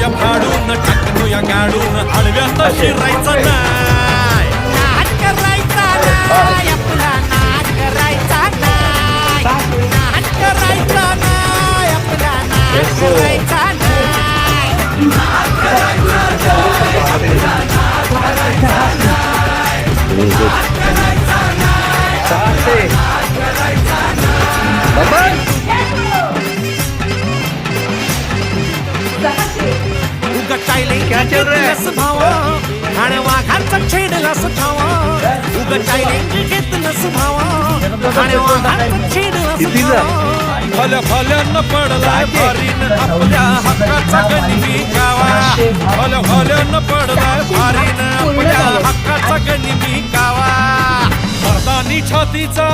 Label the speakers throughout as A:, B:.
A: या फाडून
B: टाकतो या गाडून हळव्या तशी राहायचा नाय नाच करायचा नाय आपला नाच नाय करायचा नाय आपला टायलिंग घेतलंस भावा आणि वाघाचं छेडलंस ठावा उगा टायलिंग घेतलंस भावा आणि वाघाचं छेडलंस ठावा
A: भल्या भल्यानं पडलाय भारीन आपल्या हक्काचा गणी गावा भल्या भल्यानं पडलाय भारीन आपल्या हक्काचा गणी गावा मर्दानी छातीचा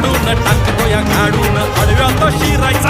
A: काढून टाकतोया काढून. अडव्यात शिरायचा नाही